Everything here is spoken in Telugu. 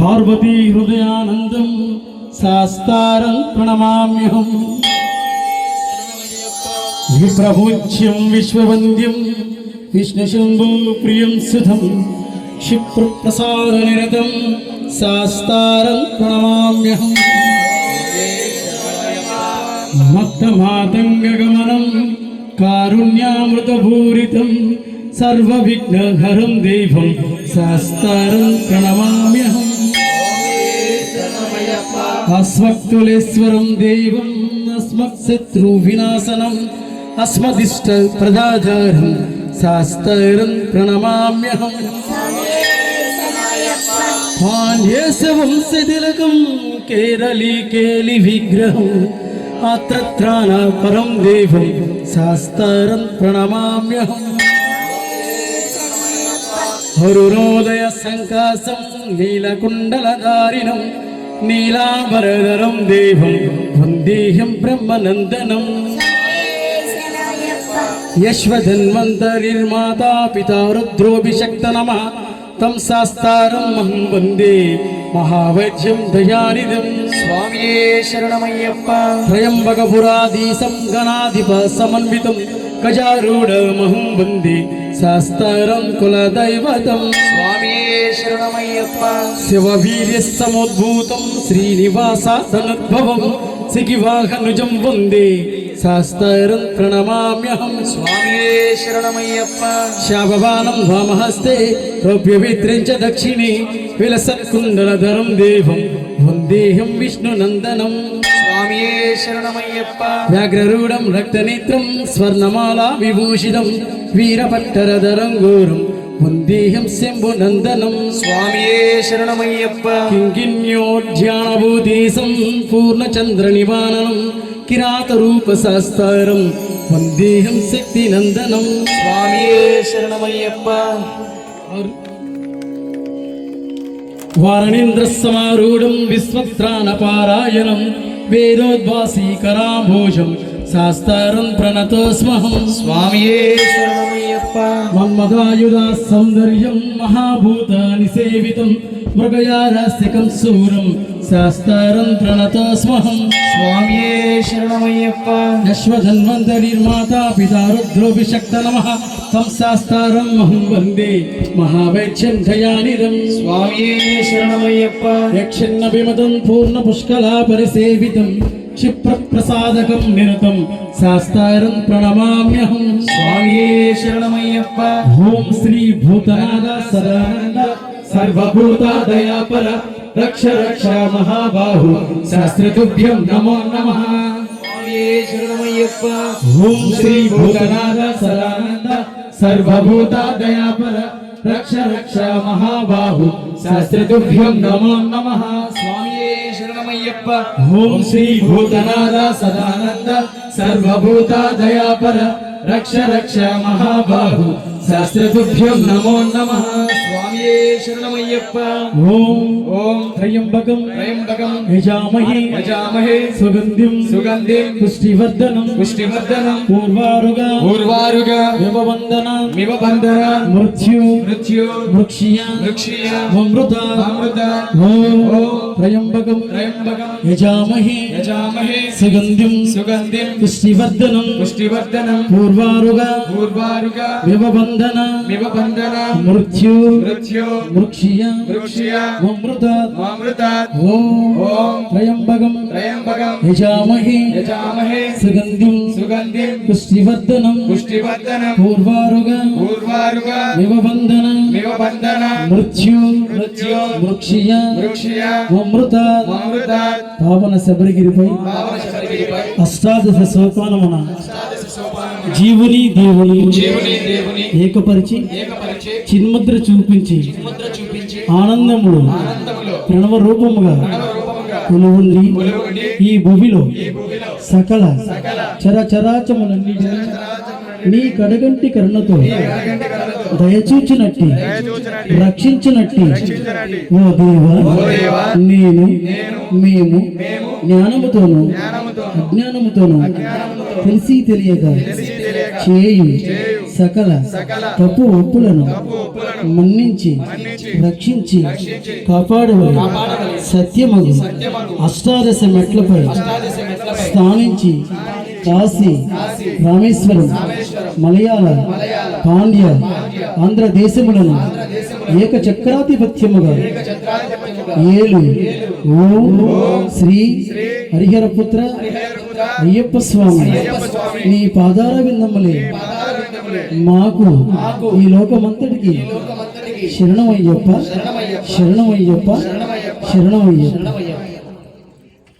പാർവതി ഹൃദയാനന്ദം സാസ്താരം പ്രണമാമ്യഹം. വിപ്രഭൂജ്യം വിശ്വവന്ദ്യം വിഷ്ണുശംഭു പ്രിയം സുധം ക്ഷിപ്രസാദനിരതം സാസ്താരം പ്രണമാമ്യഹം. മക്തമാതംഗമനം കാരുണ്യാമൃതഭൂരിതം സർവവിഘ്നഹരം ദൈവം സാസ്താരം പ്രണമാമ്യഹം. అస్మక్తులేశ్వరం దేవం అస్మత్ శత్రు వినాశనం అస్మదిష్ట ప్రదాధారం శాస్తరం ప్రణమామ్యహం. పాండ్యేశవంశతిలకం కేరళీ కేలి విగ్రహం ఆత్రత్రాణ పరం దేవం శాస్తరం ప్రణమామ్యహం. హరుణోదయ సంకాసం నీలాభరధరం దేవం వందేహం బ్రహ్మనందనం యశ్వధన్వంతరిర్మాతా పితా రుద్రోభిషక్త నమ తం శాస్తారం మహం వందే మహావైద్యం దయానిదం స్వామియే శరణమయ్యప్ప త్రయంబకపురాధీశం గణాధిప సమన్వితం గజారూఢమహం వందే శాస్తారం కులదైవతం. స్వామియే శరణమయ్యప్ప. శివవీర్య సముద్భూతం శ్రీనివాసాదనుద్భవం సిగివాహనుజం వందే. శాస్తారం ప్రణమామ్యహం. స్వామియే శరణమయ్యప్ప. శాపవానం వామహస్తే రౌప్యవిత్రం చ దక్షిణే విలసత్కుండలధరం దేవం. వందేహం విష్ణునందనం. சுவாமியே சரணமையப்பா வியாகரூடம் ரக்தநேத்திரம் ஸ்வர்ணமாலா விபூஷிதம் வீரபட்டரதரங்கூரும் वन्देऽहं शम्भुनन्दनं स्वामिये शरणमय्यप्प किङ्किन्योध्यानभूदेशं पूर्णचन्द्रनिवाननं किरातरूपशास्तारं वन्देऽहं शक्तिनन्दनं स्वामिये शरणमय्यप्प वारणेन्द्रः समारूढं विश्वत्राणपारायणम् వేదోద్వాసీకరాంభోజం శాస్తారం ప్రణతోస్మహం స్వామియే మన్మదాయుధా సౌందర్యం మహాభూత నిసేవితం మృగయారాస్తికం శూరం శాస్తారం ప్రణతోస్మహం స్వామియే శరణమయ్యప్ప. యశ్వధన్వంతరిర్మాతా పితా రుద్రోభిషక్త నమ తం శాస్తారం మహం వందే మహావైద్యం దయానిదం స్వామియే శరణమయ్యప్ప. యక్షన్న విమతం పూర్ణ పుష్కలా పరిసేవితం క్షిప్రప్రసాదకం నిరతం శాస్తారం ప్రణమామ్యహం. స్వామియే శరణమయ్యప్ప. ఓం శ్రీ భూతనాథ సదానంద సర్వభూత దయాపర రక్ష రక్ష మహాబాహు శాస్త్రతుభ్యం నమో నమః ఓం శ్రీ భూతనాథ సదానంద సర్వభూత దయాపర రక్ష రక్ష మహాబాహు శాస్త్రతుభ్యం నమో నమః స్వామియే శరణమయ్యప్ప ఓం శ్రీ భూతనాథ సదానంద సర్వభూత దయాపర రక్ష రక్ష మహాబాహు శాస్త్రతుభ్యం నమో నమః. స్వామియే శరణమయ్యప్ప. ఓం ఓం త్రయంబకం త్రయంబకం. యజామహే యజామహే. సుగంధిం సుగంధిం. పుష్టివర్ధనం పుష్టివర్ధనం. పూర్వారుగా పూర్వారుగా విభవందన మివ బంధన మృత్యు మృత్యు. వృక్షియ వృక్షీయ అమృత అమృత ఓం ఓం. త్రయంబకం త్రయంబకం. యజామహే యజామహే. సుగంధిం సుగంధిం. పుష్టివర్ధనం పుష్టివర్ధనం. పూర్వారుగా పూర్వారుగా విభవందన మివ బంధన మృత్యు మృత్యు వృక్షియ వృక్షీయ అమృత అమృత ఓం త్రయంబకం త్రయంబకం యజామహే యజామహే సుగంధిం సుగంధిం పుష్టివర్ధనం పుష్టివర్ధనం పూర్వారుగా పూర్వారుగా విభవందన మివ బంధన మృత్యు మృత్యు వృక్షియ వృక్షీయ అమృత అమృత పావన శబరిగిరిపై పావన శబరిగిరిపై అష్టాదశ సోపానమున జీవుని దేవుని ఏకపరిచి చిన్ముద్ర చూపించి ఆనందములు ప్రణవ రూపముగా కొలువుండి. కొలువుండి. ఈ భూమిలో సకల చరచరాచములన్నిటినీ నీ కడగంటి కరుణతో దయచూచినట్టి రక్షించినట్టి. ఓ దేవా నేను మేము జ్ఞానముతోను జ్ఞానముతో అజ్ఞానముతోను తెలిసి తెలియక చేయు సకల తప్పు ఒప్పులను మన్నించి రక్షించి కాపాడవలె సత్యమగు అష్టాదశ మెట్లపై స్థానించి కాశీ రామేశ్వరం మలయాళ పాండ్య ఆంధ్ర దేశములను ఏక చక్రాధిపత్యముగా ఏలు. ఓం శ్రీ హరిహరపుత్ర అయ్యప్ప స్వామి నీ పాదార విందములే మాకు ఈ లోకమంతటికి శరణమయ్యప్ప శరణమయ్యప్ప. శరణమయ్యప్ప.